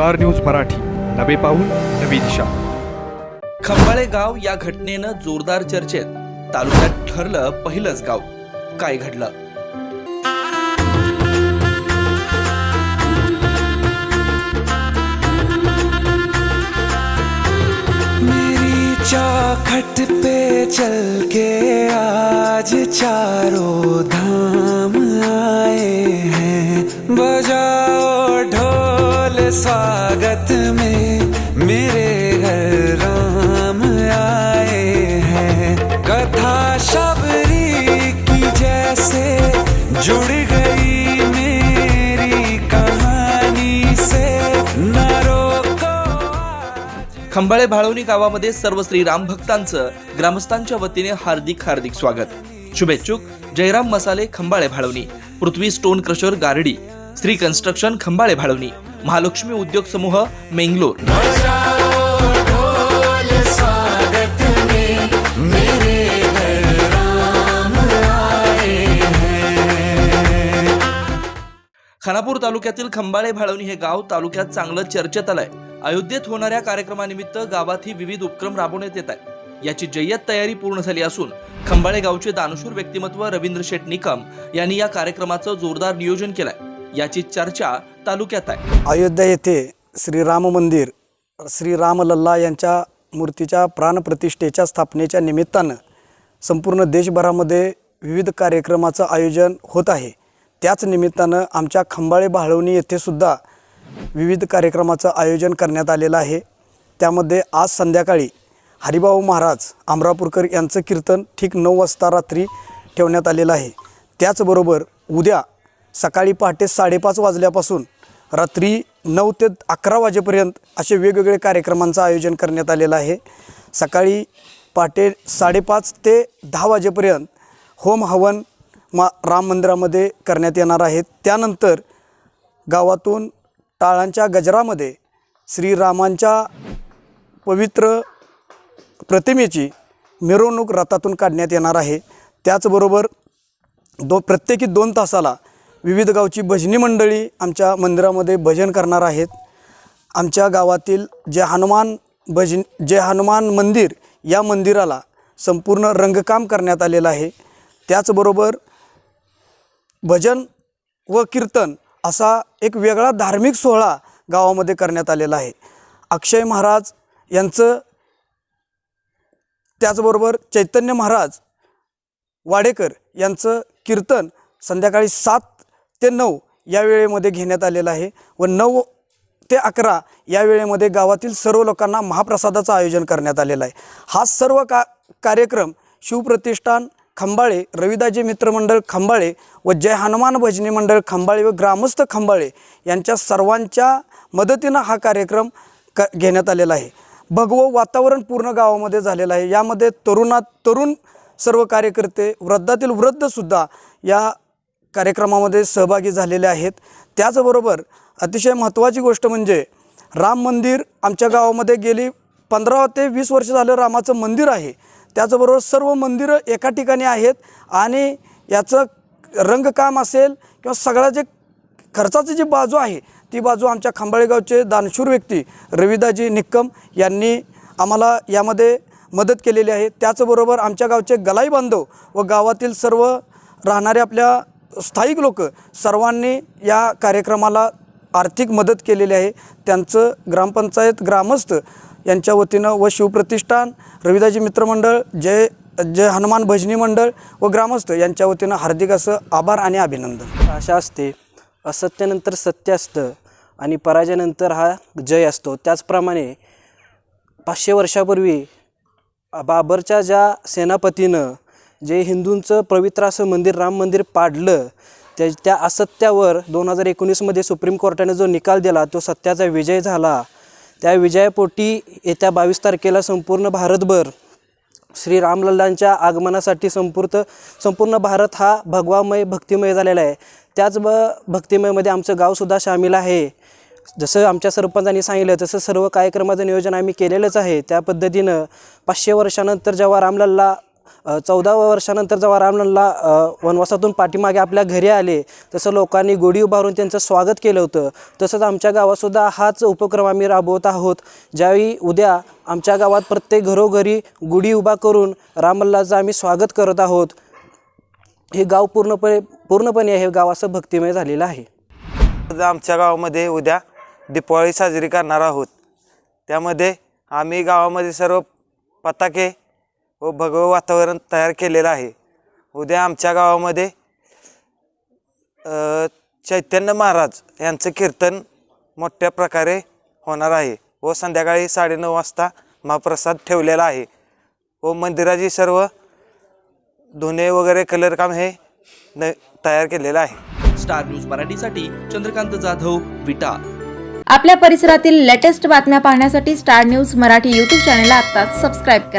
Star news Marathi. नवे पाऊल नवी दिशा. खंबाळे गाव या घटनेनं जोरदार चर्चेत. तालुक्यात ठरलं पहिलंच गाव. काय घडलं? मेरी चौखट पे चल के आज चारों धाम स्वागत में मेरे घर राम आए हैं। कथा शबरी की जैसे जुड़ गई मेरी कहानी से। खंबाळे भाळवणी गावामध्ये सर्व श्रीराम भक्तांचं ग्रामस्थांच्या वतीने हार्दिक हार्दिक स्वागत. शुभेच्छुक Jairam Masale Khambale Bhalwani Prithvi stone crusher Gardi Shri construction Khambale Bhalwani. Mahalakshmi उद्योग समूह मेंगलोर. खानापूर तालुक्यातील खंबाळे भाळवणी हे गाव तालुक्यात चांगलं चर्चेत आलंय. अयोध्येत होणाऱ्या कार्यक्रमानिमित्त गावातही विविध उपक्रम राबवण्यात येत आहे याची जय्यत तयारी पूर्ण झाली असून खंबाळे गावचे दानशूर व्यक्तिमत्व रवींद्र शेट निकम यांनी या कार्यक्रमाचं जोरदार नियोजन केलंय. याची चर्चा तालुक्यात आहे. अयोध्या येथे श्रीराम मंदिर श्रीराम लल्ला यांच्या मूर्तीच्या प्राणप्रतिष्ठेच्या स्थापनेच्या निमित्तानं संपूर्ण देशभरामध्ये विविध कार्यक्रमाचं आयोजन होत आहे. त्याच निमित्तानं आमच्या खंबाळे भाळवणी येथे सुद्धा विविध कार्यक्रमाचं आयोजन करण्यात आलेलं आहे. त्यामध्ये आज संध्याकाळी हरिभाऊ महाराज अमरापूरकर यांचं कीर्तन ठीक नऊ वाजता रात्री ठेवण्यात आलेलं आहे. त्याचबरोबर उद्या सकाळी पहाटे साडेपाच वाजल्यापासून रात्री नऊ ते अकरा वाजेपर्यंत असे वेगवेगळे कार्यक्रमांचं आयोजन करण्यात आलेलं आहे. सकाळी पहाटे साडेपाच ते दहा वाजेपर्यंत होम हवन मा राम मंदिरामध्ये करण्यात येणार आहे. त्यानंतर गावातून टाळांच्या गजरामध्ये श्रीरामांच्या पवित्र प्रतिमेची मिरवणूक रथातून काढण्यात येणार आहे. त्याचबरोबर दो प्रत्येकी दोन तासाला विविध गावची भजनी मंडळी आमच्या मंदिरामध्ये भजन करणार आहेत. आमच्या गावातील जे हनुमान भजन जे हनुमान मंदिर या मंदिराला संपूर्ण रंगकाम करण्यात आलेलं आहे. त्याचबरोबर भजन व कीर्तन असा एक वेगळा धार्मिक सोहळा गावामध्ये करण्यात आलेला आहे. अक्षय महाराज यांचं त्याचबरोबर चैतन्य महाराज वाडेकर यांचं कीर्तन संध्याकाळी सात ते नऊ या वेळेमध्ये घेण्यात आलेलं आहे व नऊ ते अकरा या वेळेमध्ये गावातील सर्व लोकांना महाप्रसादाचं आयोजन करण्यात आलेलं आहे. हा सर्व का कार्यक्रम शिवप्रतिष्ठान खंबाळे रविदाजी मित्रमंडळ खंबाळे व जय हनुमान भजनी मंडळ खंबाळे व ग्रामस्थ खंबाळे यांच्या सर्वांच्या मदतीनं हा कार्यक्रम क घेण्यात आलेला आहे. भगवं वातावरण पूर्ण गावामध्ये झालेलं आहे. यामध्ये तरुणात तरुण सर्व कार्यकर्ते वृद्धातील वृद्धसुद्धा या कार्यक्रमामध्ये सहभागी झालेले आहेत. त्याचबरोबर अतिशय महत्त्वाची गोष्ट म्हणजे राम मंदिर आमच्या गावामध्ये गेली पंधरा ते वीस वर्ष झालं रामाचं मंदिर आहे. त्याचबरोबर सर्व मंदिरं एका ठिकाणी आहेत आणि याचं रंगकाम असेल किंवा सगळा जे खर्चाची जी बाजू आहे ती बाजू आमच्या खांबाळेगावचे दानशूर व्यक्ती रविदाजी निक्कम यांनी आम्हाला यामध्ये मदत केलेली आहे. त्याचबरोबर आमच्या गावचे गलाई बांधव व गावातील सर्व राहणारे आपल्या स्थायिक लोक सर्वांनी या कार्यक्रमाला आर्थिक मदत केलेली आहे. त्यांचं ग्रामपंचायत ग्रामस्थ यांच्या वतीनं व शिवप्रतिष्ठान रविदाजी मित्रमंडळ जय जय हनुमान भजनी मंडळ व ग्रामस्थ यांच्या वतीनं हार्दिक असं आभार आणि अभिनंदन. आशा असते असत्यानंतर सत्य असतं आणि पराजयानंतर हा जय असतो. त्याचप्रमाणे पाचशे वर्षापूर्वी बाबरच्या ज्या सेनापतीनं जे हिंदूंचं पवित्र असं मंदिर राम मंदिर पाडलं त्या त्या असत्यावर दोन हजार एकोणीसमध्ये सुप्रीम कोर्टाने जो निकाल दिला तो सत्याचा विजय झाला. त्या विजयापोटी येत्या बावीस तारखेला संपूर्ण भारतभर श्री रामलल्लांच्या आगमनासाठी संपूर्ण संपूर्ण भारत हा भगवामय भक्तिमय झालेला आहे. त्याच ब भक्तिमयमध्ये आमचं गावसुद्धा सामील आहे. जसं आमच्या सरपंचांनी सांगितलं तसं सर्व कार्यक्रमाचं नियोजन आम्ही केलेलंच आहे. त्या पद्धतीनं पाचशे वर्षानंतर जेव्हा रामलल्ला चौदा वर्षानंतर जेव्हा रामलल्ला वनवासातून पाठीमागे आपल्या घरी आले तसं लोकांनी गोडी उभारून त्यांचं स्वागत केलं होतं. तसंच आमच्या गावातसुद्धा हाच उपक्रम आम्ही राबवत आहोत. ज्यावेळी उद्या आमच्या गावात प्रत्येक घरोघरी गुढी उभा करून रामलल्लाचं आम्ही स्वागत करत आहोत. हे गाव पूर्णपणे पूर्णपणे हे गाव असं भक्तिमय झालेलं आहे. आमच्या गावामध्ये उद्या दीपावली साजरी करणार आहोत. त्यामध्ये आम्ही गावामध्ये सर्व पताके व भगवं वातावरण तयार केलेलं आहे. उद्या आमच्या गावामध्ये चैतन्य महाराज यांचं कीर्तन मोठ्या प्रकारे होणार आहे व संध्याकाळी साडेनऊ वाजता महाप्रसाद ठेवलेला आहे. व मंदिराची सर्व धुणे वगैरे कलरकाम हे न तयार केलेलं आहे. स्टार न्यूज मराठीसाठी चंद्रकांत जाधव विटा. आपल्या परिसरातील लेटेस्ट बातम्या पाहण्यासाठी स्टार न्यूज मराठी यूट्यूब चॅनलला आत्ताच सबस्क्राईब करा.